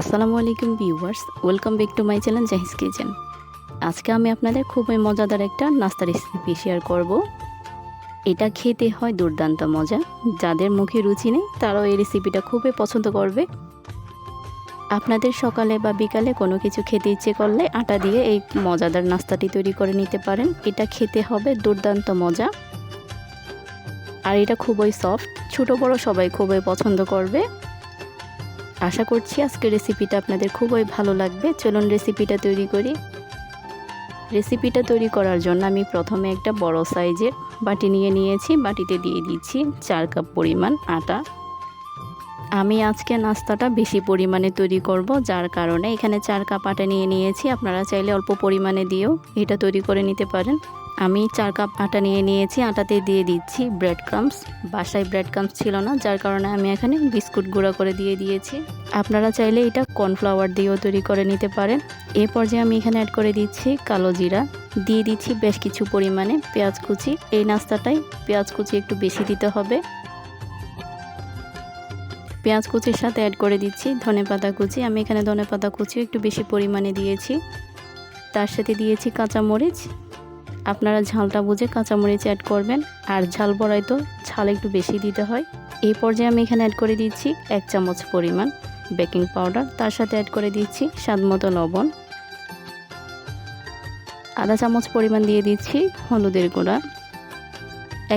আসসালামু আলাইকুম viewers, welcome back to my channel Jahi's kitchen. আজকে আমি আপনাদের খুবই মজাদার একটা নাস্তা রেসিপি শেয়ার করব। এটা খেতে হয় দুর্দান্ত মজা, যাদের মুখে রুচি নেই তারাও এই রেসিপিটা খুবই পছন্দ করবে। আপনাদের সকালে বা বিকালে কোনো কিছু খেতে ইচ্ছে করলে আটা দিয়ে এই মজাদার নাস্তাটি তৈরি করে নিতে পারেন। এটা খেতে হবে দুর্দান্ত মজা। আর এটা খুবই সফট, ছোট বড় সবাই খুবই পছন্দ করবে। আশা করছি আজকের রেসিপিটা আপনাদের খুবই ভালো লাগবে। চলুন রেসিপিটা তৈরি করি। রেসিপিটা তৈরি করার জন্য আমি প্রথমে একটা বড় সাইজের বাটি নিয়ে নিয়েছি। বাটিতে দিয়ে দিচ্ছি চার কাপ পরিমাণ আটা। আমি আজকে নাস্তাটা বেশি পরিমাণে তৈরি করব, যার কারণে এখানে চার কাপ আটা নিয়ে নিয়েছি। আপনারা চাইলে অল্প পরিমাণে দিয়েও এটা তৈরি করে নিতে পারেন। আমি চার কাপ আটা নিয়ে নিয়েছি, আটাতে দিয়ে দিচ্ছি ব্রেড ক্রামস বাসায় ব্রেড ক্রামস ছিল না, যার কারণে আমি এখানে বিস্কুট গুঁড়া করে দিয়ে দিয়েছি। আপনারা চাইলে এটা কর্নফ্লাওয়ার দিয়েও তৈরি করে নিতে পারেন। এ পর্যায়ে আমি এখানে অ্যাড করে দিচ্ছি কালো জিরা। দিয়ে দিচ্ছি বেশ কিছু পরিমাণে পেঁয়াজ কুচি। এই নাস্তাটাই পেঁয়াজ কুচি একটু বেশি দিতে হবে। পেঁয়াজ কুচির সাথে অ্যাড করে দিচ্ছি ধনে পাতা কুচি। আমি এখানে ধনে পাতা কুচি একটু বেশি পরিমাণে দিয়েছি। তার সাথে দিয়েছি কাঁচামরিচ। আপনারা ঝালটা বুঝে কাঁচামরিচ অ্যাড করবেন, আর ঝাল বড়াই তো ঝাল একটু বেশি দিতে হয়। এই পর্যায়ে আমি এখানে অ্যাড করে দিচ্ছি এক চামচ পরিমাণ বেকিং পাউডার তার সাথে অ্যাড করে দিচ্ছি স্বাদ মতো লবণ। আধা চামচ পরিমাণ দিয়ে দিচ্ছি হলুদের গুঁড়া।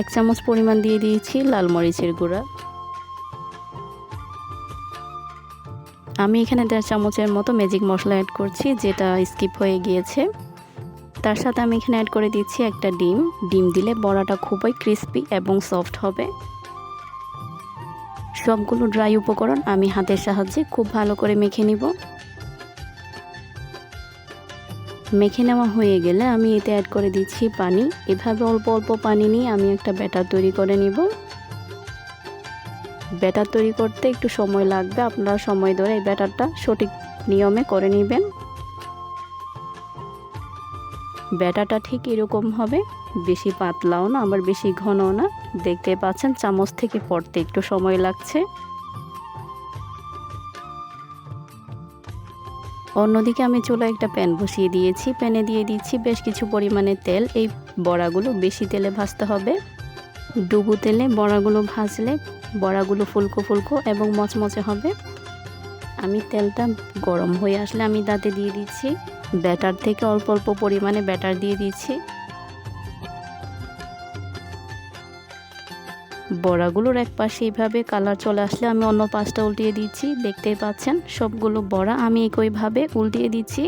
এক চামচ পরিমাণ দিয়ে দিয়েছি লাল মরিচের গুঁড়া। আমি এখানে দেড় চামচের মতো ম্যাজিক মশলা অ্যাড করছি, যেটা স্কিপ হয়ে গিয়েছে। তার সাথে আমি এখানে অ্যাড করে দিচ্ছি একটা ডিম। ডিম দিলে বড়াটা খুবই ক্রিস্পি এবং সফট হবে। সবগুলো ড্রাই উপকরণ আমি হাতের সাহায্যে খুব ভালো করে মেখে নিব। মেখে নেওয়া হয়ে গেলে আমি এতে অ্যাড করে দিচ্ছি পানি। এভাবে অল্প অল্প পানি নিয়ে আমি একটা ব্যাটার তৈরি করে নিব। ব্যাটার তৈরি করতে একটু সময় লাগবে। আপনারা সময় ধরে এই ব্যাটারটা সঠিক নিয়মে করে নেবেন। ব্যাটাটা ঠিক এরকম হবে। বেশি পাতলাও না, আবার বেশি ঘনও না। দেখতে পাচ্ছেন, চামচ থেকে পড়তে একটু সময় লাগছে। অন্যদিকে আমি চুলা একটা প্যান বসিয়ে দিয়েছি। প্যানে দিয়ে দিচ্ছি বেশ কিছু পরিমাণে তেল। এই বড়াগুলো বেশি তেলে ভাজতে হবে। ডুবু তেলে বড়াগুলো ভাজলে বড়াগুলো ফুলকো ফুলকো এবং মচমচে হবে। আমি তেলটা গরম হয়ে আসলে আমি দাঁতে দিয়ে দিচ্ছি। ব্যাটার থেকে অল্প অল্প পরিমাণে ব্যাটার দিয়ে দিয়েছি। বড়াগুলোর এক পাশে এইভাবে কালার চলে আসলে আমি অন্য পাশটা উল্টিয়ে দিচ্ছি। দেখতেই পাচ্ছেন, সবগুলো বড়া আমি একইভাবে উল্টিয়ে দিচ্ছি।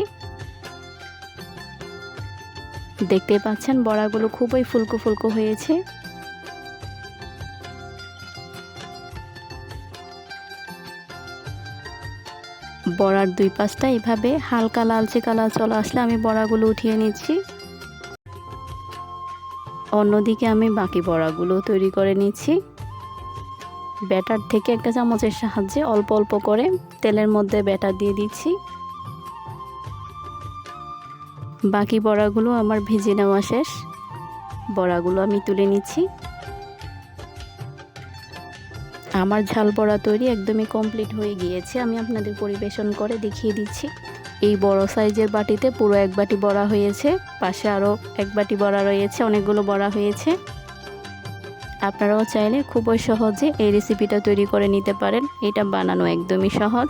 দেখতেই পাচ্ছেন, বড়াগুলো খুবই ফুলকো ফুলকো হয়েছে। বড়ার দুই পাশটা এভাবে হালকা লালচে কালার চলে আসলে আমি বড়াগুলো উঠিয়ে নিচ্ছি। অন্যদিকে আমি বাকি বড়াগুলো তৈরি করে নিচ্ছি। ব্যাটার থেকে একটা চামচের সাহায্যে অল্প অল্প করে তেলের মধ্যে ব্যাটার দিয়ে দিচ্ছি। বাকি বড়াগুলো আমার ভেজে নেওয়া শেষ। বড়াগুলো আমি তুলে নিচ্ছি। আমার ঝাল বড়া তৈরি একদমই কমপ্লিট হয়ে গিয়েছে। আমি আপনাদের পরিবেশন করে দেখিয়ে দিচ্ছি। এই বড় সাইজের বাটিতে পুরো এক বাটি বড়া হয়েছে। পাশে আরও এক বাটি বড়া রয়েছে, অনেকগুলো বড়া হয়েছে। আপনারাও চাইলে খুবই সহজে এই রেসিপিটা তৈরি করে নিতে পারেন। এটা বানানো একদমই সহজ।